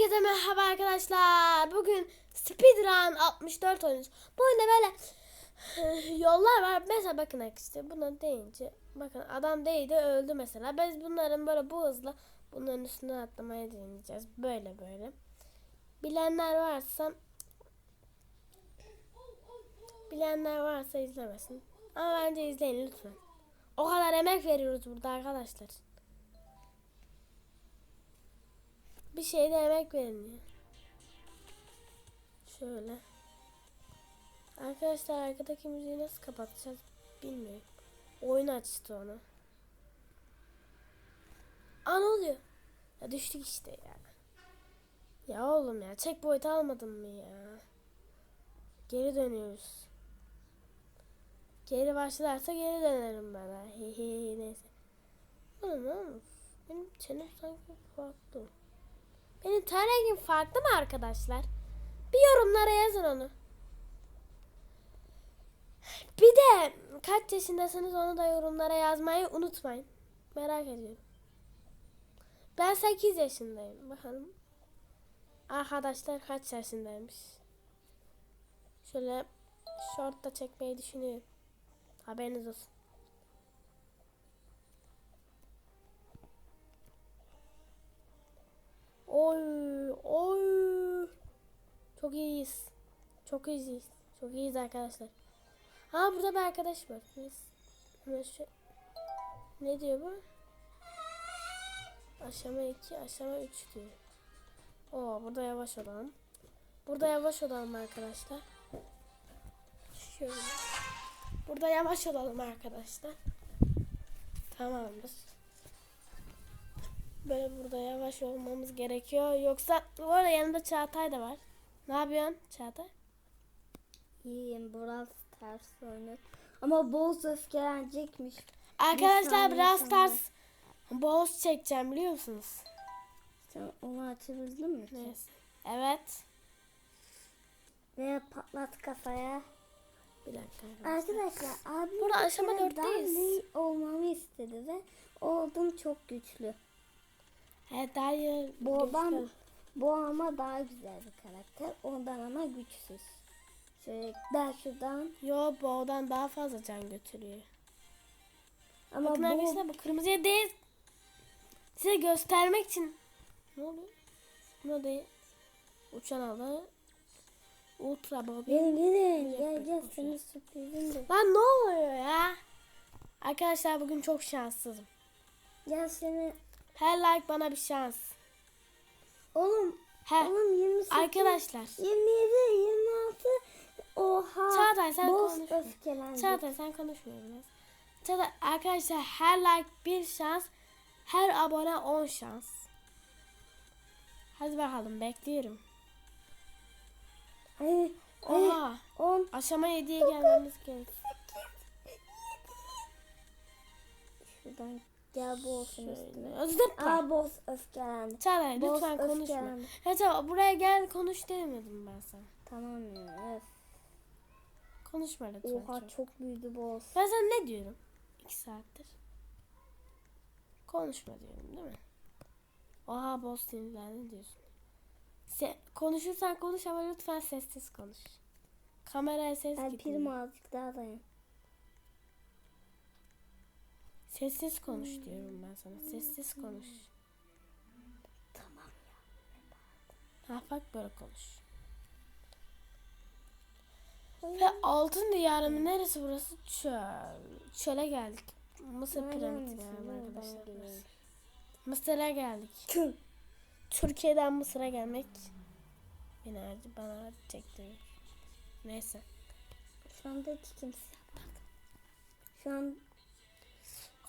Herkese merhaba arkadaşlar. Bugün speedrun 64 oynuyoruz. Bu oyunda böyle yollar var. Mesela bakın arkadaşlar buna deyince bakın adam değdi öldü mesela. Biz bunların böyle bu hızla bunların üstünden atlamaya deneyeceğiz. Böyle böyle. Bilenler varsa bilenler varsa izlemesin. Ama bence izleyin lütfen. O kadar emek veriyoruz burada arkadaşlar. Bir şeyde emek verin ya. Şöyle. Arkadaşlar arkadaki müziği nasıl kapatacağız bilmiyorum. Oyun açtı onu. Aa ne oluyor? Ya düştük işte ya. Ya oğlum ya checkpoint almadın mı ya? Geri dönüyoruz. Geri başlarsa geri dönerim ben. ha. Hi hi neyse. Oğlum ne olmuş? Benim çenem sanki farklı. Benim ten rengim farklı mı arkadaşlar? Bir yorumlara yazın onu. Bir de kaç yaşındasınız onu da yorumlara yazmayı unutmayın. Merak ediyorum. Ben 8 yaşındayım. Bakalım. Arkadaşlar kaç yaşındaymış. Şöyle short da çekmeyi düşünüyorum. Haberiniz olsun. Oy, oy. Çok iyiyiz. Çok iyiyiz. Çok iyiyiz arkadaşlar. Ha burada bir arkadaş var. Biz ne diyor bu? Aşama 2, aşama 3 diyor. Oo burada yavaş olalım. Burada yavaş olalım arkadaşlar. Şöyle. Burada yavaş olalım arkadaşlar. Tamamdır. Böyle burada yavaş olmamız gerekiyor. Yoksa bu arada yanında Çağatay da var. Ne yapıyorsun Çağatay? İyiyim Brawl Stars oynuyor. Ama Boz öfkelenecekmiş. Arkadaşlar Brawl. Stars boss çekeceğim biliyor musunuz? Sen onu açabildin mi? Neyse. Evet. Ve patlat kafaya. Bir dakika. arkadaşlar. Arkadaşlar abim Burada aşama kere dörtteyiz. Dudley olmamı istedi ve oldum çok güçlü. Evet daha iyi. Bu bu ama daha güzel bir karakter. Ondan ama güçsüz. Şöyle ben şuradan Yo boğdan daha fazla can götürüyor. ama Bakın bu arkadaşlar bu kırmızıya değil. Size göstermek için. Ne oluyor? Buna değil. Uçan hava. Ultra Bobby. gel gel bir şey senin sürprizin de. Lan ne oluyor ya? Arkadaşlar bugün çok şanssızım. Gel seni Her like bana bir şans. Oğlum He. oğlum 28 Arkadaşlar. 27 26 oha Çağatay sen öfkelendi. Çağatay sen konuşmuyor biraz. Çağatay arkadaşlar her like bir şans. Her abone 10 şans. Hadi bakalım bekliyorum. Ay, Oha. 10 Aşama 7'ye gelmemiz gerek. Şuradan gel bu olsun üstüne. Zıpla. Aa boz öfkelendi. Çağatay Boz lütfen konuşma. öfkelendi. Ya Çağatay buraya gel konuş demedim ben sana. Tamam ya. Öf. Konuşma lütfen. Oha çok. çok büyüdü boz. Ben sana ne diyorum? 2 saattir. Konuşma diyorum değil mi? Oha boss sinirlendi diyorsun. Se konuşursan konuş ama lütfen sessiz konuş. Kameraya ses Ben gitmiyor. prim azıcık daha dayan. Sessiz konuş diyorum ben sana. Sessiz konuş. Tamam ya. Ha bak böyle konuş. Ve altın diyarı neresi burası? Çöl. Çöle geldik. Mısır piramidi yani arkadaşlar. Mısır'a geldik. Küm. Türkiye'den Mısır'a gelmek beni acı bana acı çektiriyor. Neyse. Şu anda hiç kimse yapmadı. Şu an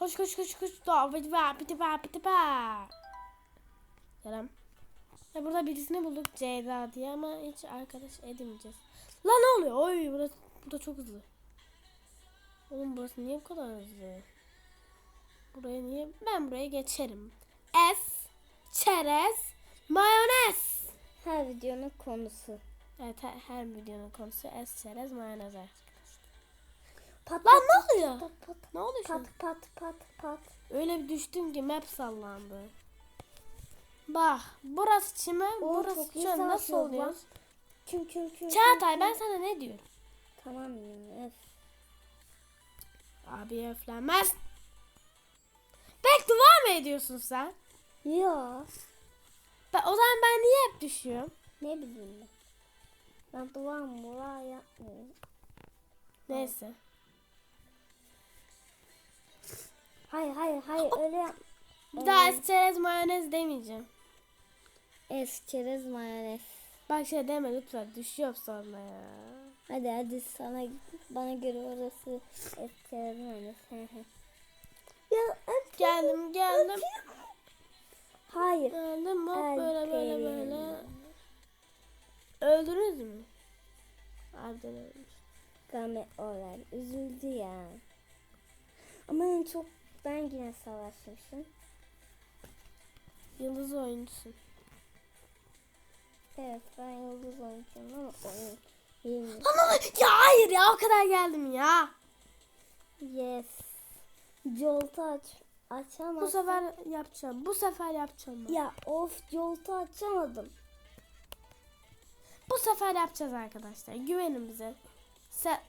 Koş koş koş koş. Bidi ba bidi ba bidi ba. Selam. Ya burada birisini bulduk Ceyda diye ama hiç arkadaş edemeyeceğiz. Lan ne oluyor? Oy burası, bu da çok hızlı. Oğlum burası niye bu kadar hızlı? Buraya niye? Ben buraya geçerim. Es, çerez, mayonez. her videonun konusu. Evet her, her videonun konusu es, çerez, mayonez arkadaşlar. Pat Lan ne oluyor? pat pat Ne oluyor şu an? pat pat pat pat. Öyle bir düştüm ki map sallandı. Bak burası çimen, Oo, burası çöl. Nasıl oluyor? Çüm çüm çüm. Çağatay ben sana ne diyorum? Tamam ya. öf. Abi öflenmez. Bek dua mı ediyorsun sen? Yo. Ben, o zaman ben niye hep düşüyorum? Ne bileyim ben. Ben dua mura yapmıyorum. Neyse. Hayır hayır hayır öyle yap. Bir daha esçerez mayonez demeyeceğim. Es çerez mayonez. Bak şey deme lütfen düşüyor sonra ya. Hadi hadi sana bana göre orası es çerez mayonez. Ya. Geldim geldim. Hayır. Geldim hop böyle böyle Aferin. böyle. Öldünüz mü? Harbiden ölmüş. Game Oral üzüldü ya. Ama en çok ben yine savaşmışım. Yıldız oyuncusun. Evet ben yıldız oyuncuyum ama oyun bilmiyorum. Lan ya hayır ya o kadar geldim ya. Yes. Jolt'u aç. Açamazsam. Bu sefer yapacağım. Bu sefer yapacağım. ben. Ya of Jolt'u açamadım. Bu sefer yapacağız arkadaşlar. Güvenin bize. Sen,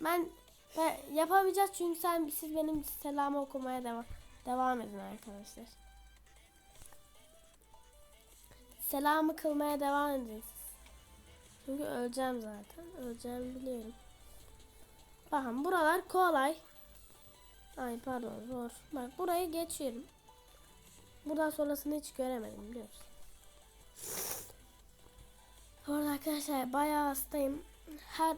ben, ben yapamayacağız çünkü sen siz benim selamı okumaya devam devam edin arkadaşlar. Selamı kılmaya devam edin. Çünkü öleceğim zaten. Öleceğimi biliyorum. Bakın buralar kolay. Ay pardon zor. Bak burayı geçiyorum. Buradan sonrasını hiç göremedim biliyor musun? Bu arada arkadaşlar bayağı hastayım. Her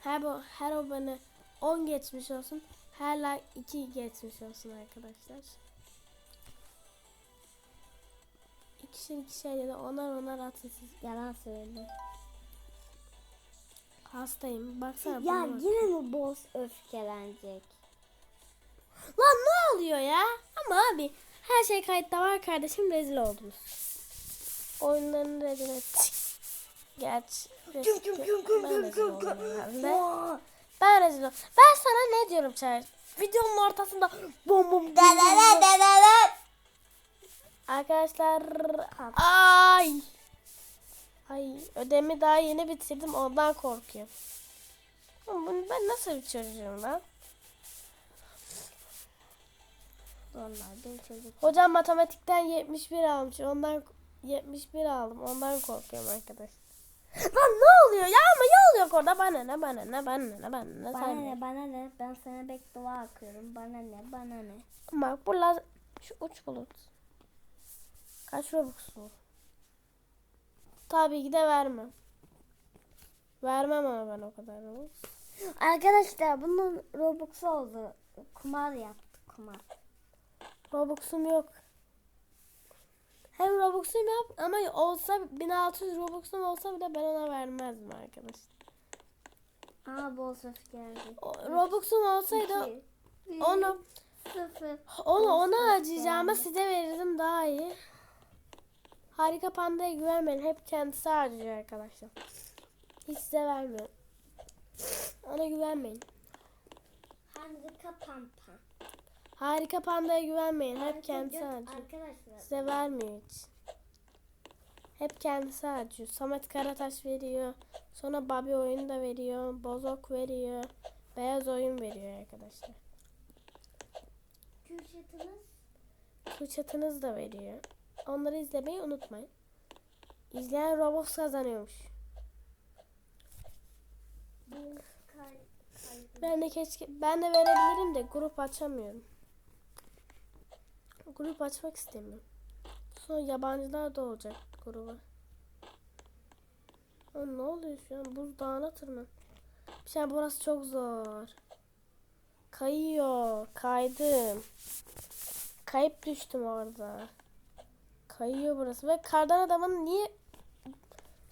her her abone 10 geçmiş olsun. Her like 2 geçmiş olsun arkadaşlar. İkişer ikişer ya da onar onar atın siz. Yalan söyledim. Hastayım. Baksana. Ya buna yine mi boss öfkelenecek? Lan ne oluyor ya? Ama abi her şey kayıtta var kardeşim rezil oldunuz. Oyunlarını rezil ettik. Gerçi rezil, ben rezil oldum herhalde. Aa, Ben rezil oldum. Ben sana ne diyorum Çağrı? Videonun ortasında bom bom. Arkadaşlar ay ay ödemi daha yeni bitirdim ondan korkuyorum. Bunu ben nasıl bir çocuğum lan? Vallahi ben çocuk. Hocam matematikten 71 almış. Ondan 71 aldım. Ondan korkuyorum arkadaş. Lan ne oluyor ya ama ne oluyor orada? Bana ne bana ne bana ne bana ne Bana ne bana ne ben sana beddua akıyorum. Bana ne bana ne. Bak bu laz şu uç bulut. Kaç robux bu? Tabii ki de vermem. Vermem ama ben o kadar robux. Arkadaşlar bunun Robux'u oldu. Kumar yaptı kumar. Robux'um yok. Hem Robux'um yok ama olsa 1600 Robux'um olsa bile ben ona vermezdim arkadaş. Aa boss öfkelenecek. O- Robux'um olsaydı İki, bir, onu sıfır. onu ona harcayacağıma size verirdim daha iyi. Harika Panda'ya güvenmeyin. Hep kendisi harcıyor arkadaşlar. Hiç size vermiyor. Ona güvenmeyin. Handika pampa. Harika Panda'ya güvenmeyin. Hep kendisi harcıyor. Arkadaşlar. Size vermiyor hiç. Hep kendisi harcıyor. Samet Karataş veriyor. Sonra Babi oyunu da veriyor. Bozok veriyor. Beyaz oyun veriyor arkadaşlar. Kürşatınız. Kuşatınız da veriyor. Onları izlemeyi unutmayın. İzleyen Robux kazanıyormuş. Ben de keşke ben de verebilirim de grup açamıyorum. Grup açmak istemiyorum. Sonra yabancılar da olacak gruba. Aa, ne oluyor şu an? Buzdağına tırman. Bir şey burası çok zor. Kayıyor. Kaydım. Kayıp düştüm orada. Kayıyor burası. Ve kardan adamın niye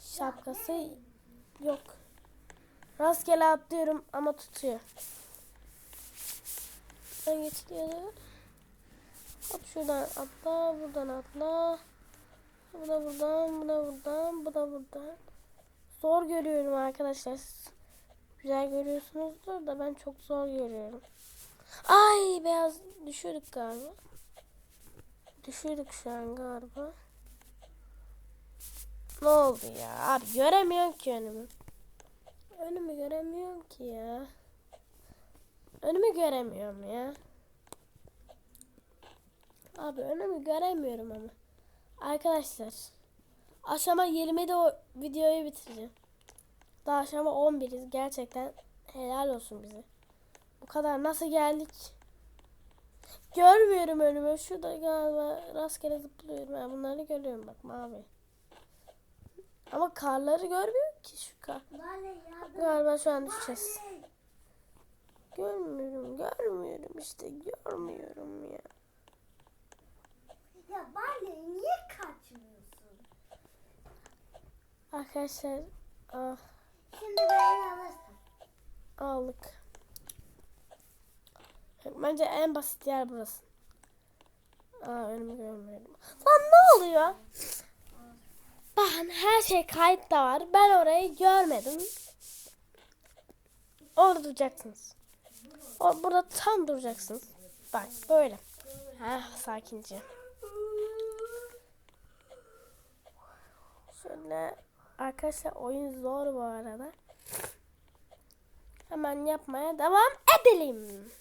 şapkası yok. Rastgele atlıyorum ama tutuyor. Ben geçiliyordu. Hop şuradan atla, buradan atla. Bu da buradan, bu da buradan, bu da buradan. Zor görüyorum arkadaşlar. Güzel görüyorsunuzdur da ben çok zor görüyorum. Ay beyaz düşürdük galiba. Düşürdük şu an galiba. Ne oldu ya? Abi göremiyorum ki önümü. Önümü göremiyorum ki ya. Önümü göremiyorum ya. Abi önümü göremiyorum ama. Arkadaşlar. Aşama 20'de o videoyu bitireceğim. Daha aşama 11'iz. Gerçekten helal olsun bize. Bu kadar nasıl geldik? Görmüyorum önümü. Şurada galiba rastgele zıplıyorum. Ben bunları görüyorum bak mavi. Ama karları görmüyorum ki şu kar. Galiba şu an düşeceğiz. Görmüyorum, görmüyorum işte görmüyorum ya. Ya Bale niye kaçmıyorsun? Arkadaşlar ah, Şimdi beni alırsın. aldık. Bence en basit yer burası. Aa önümü görmüyorum. Lan ne oluyor? Bakın her şey kayıtta var. Ben orayı görmedim. Orada duracaksınız. O, burada tam duracaksınız. Bak böyle. Heh, sakince. Şöyle arkadaşlar oyun zor bu arada. Hemen yapmaya devam edelim.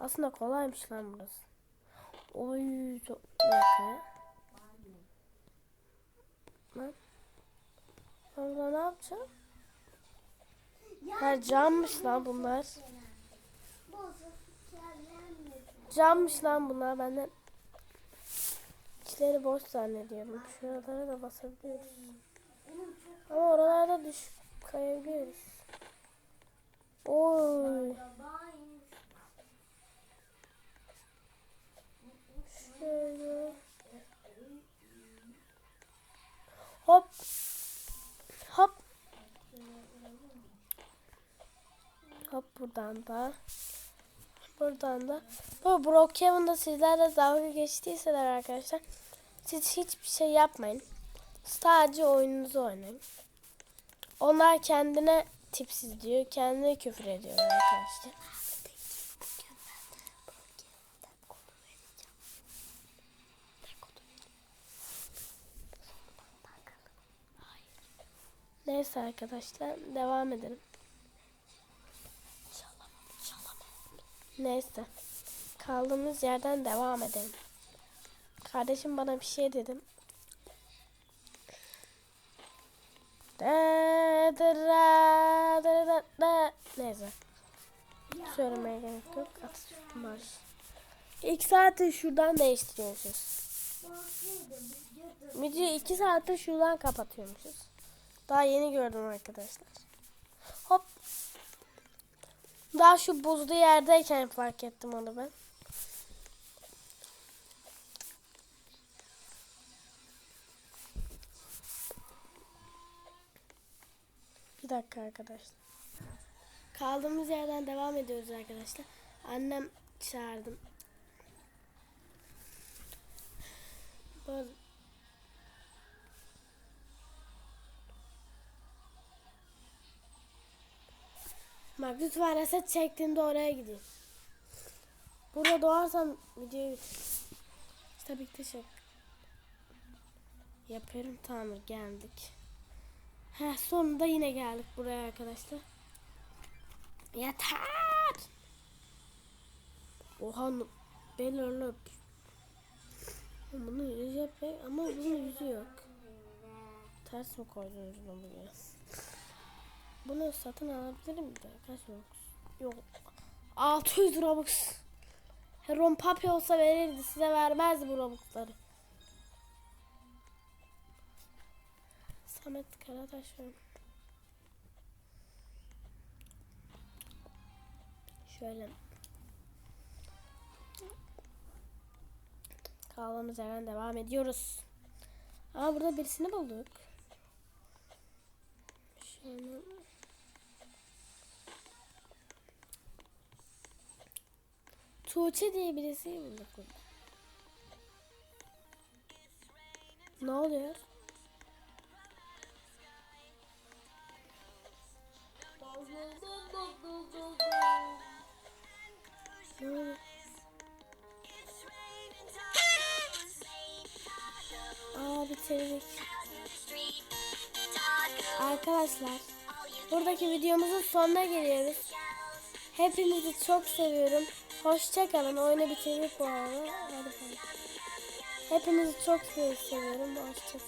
Aslında kolaymış lan burası. Oy çok dakika. Ben burada ne yapacağım? Ha cammış lan bunlar. Cammış lan bunlar. Ben de içleri boş zannediyorum. Şuralara da basabiliyoruz. Ama oralarda düş kayabiliyoruz. Oy. Şöyle. Hop. Hop. Hop buradan da. Buradan da. Bu Brookhaven'da sizlerle dalga geçtiyseler arkadaşlar. Siz hiçbir şey yapmayın. Sadece oyununuzu oynayın. Onlar kendine tipsiz diyor. Kendine küfür ediyor arkadaşlar. Neyse arkadaşlar devam edelim. Neyse. Kaldığımız yerden devam edelim. Kardeşim bana bir şey dedim. Neyse. Söylemeye gerek yok. Atatürk Marş. İlk saati şuradan değiştiriyormuşuz. Videoyu iki saatte şuradan kapatıyormuşuz. Daha yeni gördüm arkadaşlar. Hop. Daha şu buzlu yerdeyken fark ettim onu ben. Bir dakika arkadaşlar. Kaldığımız yerden devam ediyoruz arkadaşlar. Annem çağırdım. Böyle Bak lütfen reset çektiğimde oraya gideyim. Burada doğarsam videoyu. Tabii ki şey. Yapıyorum tamam geldik. Heh sonunda yine geldik buraya arkadaşlar. Yeter. Oha belirli Bunu yüzü yapıyor ama bunun yüzü yok. Ters mi koydunuz bunu buraya? Bunu satın alabilirim de. Kaç Robux? Yok. 600 Robux. Heron Papi olsa verirdi. Size vermezdi bu Robux'ları. Samet Karataş var. Şöyle. Kaldığımız yerden devam ediyoruz. Aa burada birisini bulduk. Şöyle. Tuğçe diye birisi bulduk burada. Ne oluyor? Arkadaşlar buradaki videomuzun sonuna geliyoruz. Hepinizi çok seviyorum. Hoşçakalın. Oyunu bitirdik bu arada. Hepinizi çok seviyorum. Hoşçakalın.